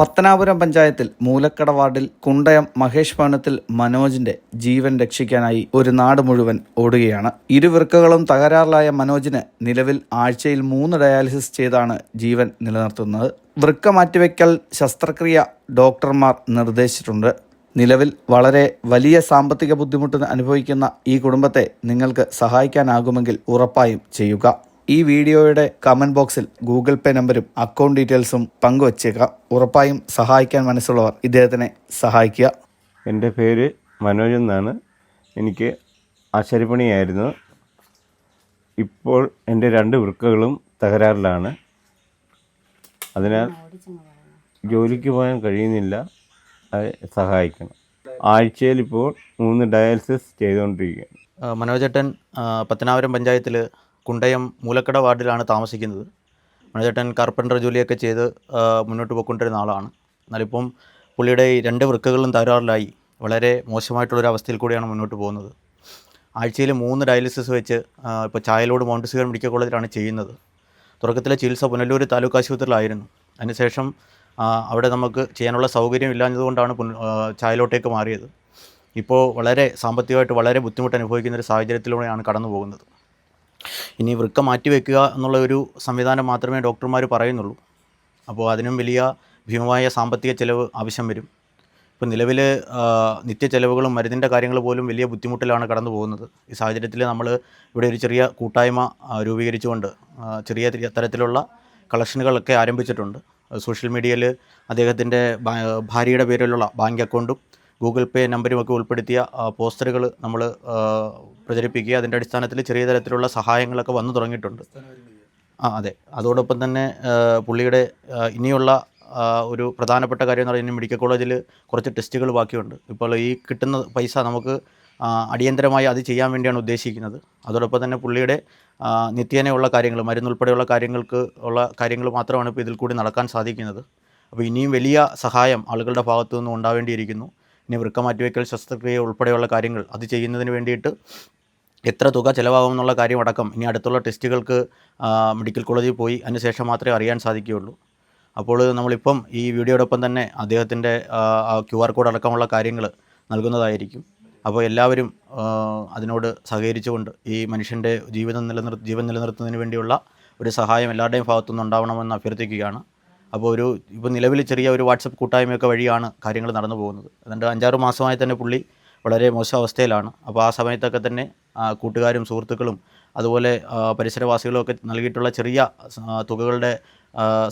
പത്തനാപുരം പഞ്ചായത്തിൽ മൂലക്കട വാർഡിൽ കുണ്ടയം മഹേഷ് ഭവനത്തിൽ മനോജിന്റെ ജീവൻ രക്ഷിക്കാനായി ഒരു നാട് മുഴുവൻ ഓടുകയാണ്. ഇരുവൃക്കകളും തകരാറിലായ മനോജിന് നിലവിൽ ആഴ്ചയിൽ മൂന്ന് ഡയാലിസിസ് ചെയ്താണ് ജീവൻ നിലനിർത്തുന്നത്. വൃക്ക മാറ്റിവെക്കൽ ശസ്ത്രക്രിയ ഡോക്ടർമാർ നിർദ്ദേശിച്ചിട്ടുണ്ട്. നിലവിൽ വളരെ വലിയ സാമ്പത്തിക ബുദ്ധിമുട്ട് അനുഭവിക്കുന്ന ഈ കുടുംബത്തെ നിങ്ങൾക്ക് സഹായിക്കാനാകുമെങ്കിൽ ഉറപ്പായും ചെയ്യുക. ഈ വീഡിയോയുടെ കമന്റ് ബോക്സിൽ ഗൂഗിൾ പേ നമ്പരും അക്കൗണ്ട് ഡീറ്റെയിൽസും പങ്കുവച്ചേക്കാം. ഉറപ്പായും സഹായിക്കാൻ മനസ്സുള്ളവർ ഇദ്ദേഹത്തിനെ സഹായിക്കുക. എന്റെ പേര് മനോജ് എന്നാണ്. എനിക്ക് ആശാരിപ്പണിയായിരുന്നു. ഇപ്പോൾ എന്റെ രണ്ട് വൃക്കകളും തകരാറിലാണ്. അതിനാൽ ജോലിക്ക് പോകാൻ കഴിയുന്നില്ല. അത് സഹായിക്കണം. ആഴ്ചയിൽ ഇപ്പോൾ മൂന്ന് ഡയാലിസിസ് ചെയ്തുകൊണ്ടിരിക്കുകയാണ്. മനോജട്ടൻ പത്തനാപുരം പഞ്ചായത്തിൽ കുണ്ടയം മൂലക്കട വാർഡിലാണ് താമസിക്കുന്നത്. മണിചേട്ടൻ കാർപ്പന്റർ ജോലിയൊക്കെ ചെയ്ത് മുന്നോട്ട് പോയിക്കൊണ്ടിരുന്ന ആളാണ്. എന്നാലിപ്പം പുള്ളിയുടെ രണ്ട് വൃക്കകളും തകരാറിലായി. വളരെ മോശമായിട്ടുള്ളൊരു അവസ്ഥയിൽ കൂടിയാണ് മുന്നോട്ട് പോകുന്നത്. ആഴ്ചയിൽ മൂന്ന് ഡയാലിസിസ് വെച്ച് ഇപ്പോൾ ചായലോട് മോണ്ടിസുഗർ മെഡിക്കൽ കോളേജിലാണ് ചെയ്യുന്നത്. തുടക്കത്തിലെ ചികിത്സ പുനലൂർ താലൂക്ക് ആശുപത്രിയിലായിരുന്നു. അതിനുശേഷം അവിടെ നമുക്ക് ചെയ്യാനുള്ള സൗകര്യം ഇല്ലാഞ്ഞതുകൊണ്ടാണ് ചായലോട്ടേക്ക് മാറിയത്. ഇപ്പോൾ വളരെ സാമ്പത്തികമായിട്ട് വളരെ ബുദ്ധിമുട്ട് അനുഭവിക്കുന്ന ഒരു സാഹചര്യത്തിലൂടെയാണ് കടന്നു പോകുന്നത് ഇനി വൃക്ക മാറ്റിവെക്കുക എന്നുള്ള ഒരു സംവിധാനം മാത്രമേ ഡോക്ടർമാർ പറയുന്നുള്ളൂ. അപ്പോൾ അതിനും വലിയ ഭീമമായ സാമ്പത്തിക ചിലവ് ആവശ്യം വരും. ഇപ്പോൾ നിലവിൽ നിത്യ ചെലവുകളും മരുന്നിന്റെ കാര്യങ്ങൾ പോലും വലിയ ബുദ്ധിമുട്ടിലാണ് കടന്നു പോകുന്നത്. ഈ സാഹചര്യത്തിൽ നമ്മൾ ഇവിടെ ഒരു ചെറിയ കൂട്ടായ്മ രൂപീകരിച്ചുകൊണ്ട് ചെറിയ തരത്തിലുള്ള കളക്ഷനുകളൊക്കെ ആരംഭിച്ചിട്ടുണ്ട്. സോഷ്യൽ മീഡിയയിൽ അദ്ദേഹത്തിന്റെ ഭാര്യയുടെ പേരിലുള്ള ബാങ്ക് അക്കൗണ്ടും ഗൂഗിൾ പേ നമ്പരുമൊക്കെ ഉൾപ്പെടുത്തിയ പോസ്റ്ററുകൾ നമ്മൾ പ്രചരിപ്പിക്കുക. അതിന്റെ അടിസ്ഥാനത്തിൽ ചെറിയ തരത്തിലുള്ള സഹായങ്ങളൊക്കെ വന്നു തുടങ്ങിയിട്ടുണ്ട്. ആ അതെ. അതോടൊപ്പം തന്നെ പുള്ളിയുടെ ഇനിയുള്ള ഒരു പ്രധാനപ്പെട്ട കാര്യം എന്ന് പറയുന്നത് മെഡിക്കൽ കോളേജിൽ കുറച്ച് ടെസ്റ്റുകൾ ബാക്കിയുണ്ട്. ഇപ്പോൾ ഈ കിട്ടുന്ന പൈസ നമുക്ക് അടിയന്തരമായി അത് ചെയ്യാൻ വേണ്ടിയാണ് ഉദ്ദേശിക്കുന്നത്. അതോടൊപ്പം തന്നെ പുള്ളിയുടെ നിത്യേനയുള്ള കാര്യങ്ങൾ മരുന്നുൾപ്പെടെയുള്ള കാര്യങ്ങൾക്ക് ഉള്ള കാര്യങ്ങൾ മാത്രമാണ് ഇപ്പോൾ ഇതിൽ കൂടി നടക്കാൻ സാധിക്കുന്നത്. അപ്പോൾ ഇനിയും വലിയ സഹായം ആളുകളുടെ ഭാഗത്തു നിന്നും ഉണ്ടാവേണ്ടിയിരിക്കുന്നു. ഇനി വൃക്ക മാറ്റിവെക്കൽ ശസ്ത്രക്രിയ ഉൾപ്പെടെയുള്ള കാര്യങ്ങൾ അത് ചെയ്യുന്നതിന് വേണ്ടിയിട്ട് എത്ര തുക ചിലവാകും എന്നുള്ള കാര്യം അടക്കം ഇനി അടുത്തുള്ള ടെസ്റ്റുകൾക്ക് മെഡിക്കൽ കോളേജിൽ പോയി അതിനുശേഷം മാത്രമേ അറിയാൻ സാധിക്കുകയുള്ളൂ. അപ്പോൾ നമ്മളിപ്പം ഈ വീഡിയോടൊപ്പം തന്നെ അദ്ദേഹത്തിന്റെ ക്യു ആർ കോഡ് അടക്കമുള്ള കാര്യങ്ങൾ നൽകുന്നതായിരിക്കും. അപ്പോൾ എല്ലാവരും അതിനോട് സഹകരിച്ചുകൊണ്ട് ഈ മനുഷ്യന്റെ ജീവിതം നിലനിർ ജീവൻ നിലനിർത്തുന്നതിന് വേണ്ടിയുള്ള ഒരു സഹായം എല്ലാവരുടെയും ഭാഗത്തുനിന്ന് ഉണ്ടാവണമെന്ന് അഭ്യർത്ഥിക്കുകയാണ്. അപ്പോൾ ഒരു ഇപ്പോൾ നിലവിൽ ചെറിയ ഒരു വാട്സപ്പ് കൂട്ടായ്മയൊക്കെ വഴിയാണ് കാര്യങ്ങൾ നടന്നു പോകുന്നത്. അതുകൊണ്ട് അഞ്ചാറ് മാസമായി തന്നെ പുള്ളി വളരെ മോശം അവസ്ഥയിലാണ്. അപ്പോൾ ആ സമയത്തൊക്കെ തന്നെ കൂട്ടുകാരും സുഹൃത്തുക്കളും അതുപോലെ പരിസരവാസികളും ഒക്കെ നൽകിയിട്ടുള്ള ചെറിയ തുകകളുടെ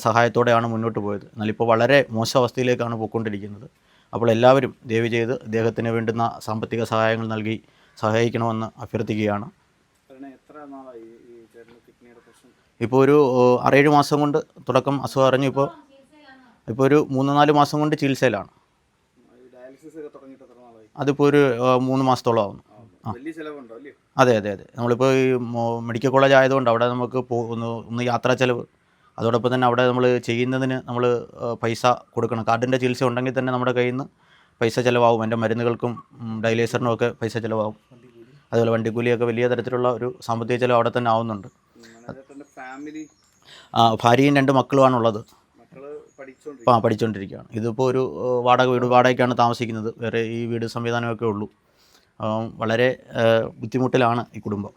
സഹായത്തോടെയാണ് മുന്നോട്ട് പോയത്. എന്നാൽ ഇപ്പോൾ വളരെ മോശം അവസ്ഥയിലേക്കാണ് പോയിക്കൊണ്ടിരിക്കുന്നത്. അപ്പോൾ എല്ലാവരും ദയവ് ചെയ്ത് ഇദ്ദേഹത്തിന് വേണ്ടുന്ന സാമ്പത്തിക സഹായങ്ങൾ നൽകി സഹായിക്കണമെന്ന് അഭ്യർത്ഥിക്കുകയാണ്. ഇപ്പോൾ ഒരു ആറേഴ് മാസം കൊണ്ട് തുടക്കം അസുഖം അറിഞ്ഞു ഇപ്പോൾ ഇപ്പോൾ ഒരു മൂന്ന് നാല് മാസം കൊണ്ട് ചികിത്സയിലാണ്. അതിപ്പോൾ ഒരു മൂന്ന് മാസത്തോളം ആവുന്നു. അതെ അതെ അതെ. നമ്മളിപ്പോൾ ഈ മെഡിക്കൽ കോളേജ് ആയതുകൊണ്ട് അവിടെ നമുക്ക് ഒന്ന് ഒന്ന് യാത്രാ ചെലവ്. അതോടൊപ്പം തന്നെ അവിടെ നമ്മൾ ചെയ്യുന്നതിന് നമ്മൾ പൈസ കൊടുക്കണം. കാർഡിന്റെ ചികിത്സ ഉണ്ടെങ്കിൽ തന്നെ നമ്മുടെ കയ്യിൽ നിന്ന് പൈസ ചിലവാകും. എന്റെ മരുന്നുകൾക്കും ഉം, ഡയലൈസറിനും ഒക്കെ പൈസ ചിലവാകും. അതുപോലെ വണ്ടിക്കൂലിയൊക്കെ വലിയ തരത്തിലുള്ള ഒരു സാമ്പത്തിക ചിലവ് അവിടെ തന്നെ ആവുന്നുണ്ട്. ഫാമിലി ആ, ഭാര്യയും രണ്ട് മക്കളുമാണുള്ളത്. ആ പഠിച്ചുകൊണ്ടിരിക്കുകയാണ് ഇതിപ്പോൾ ഒരു വാടക വീട് വാടകയ്ക്കാണ് താമസിക്കുന്നത്. വേറെ ഈ വീട് സംവിധാനമൊക്കെ ഉള്ളൂ. വളരെ ബുദ്ധിമുട്ടിലാണ് ഈ കുടുംബം.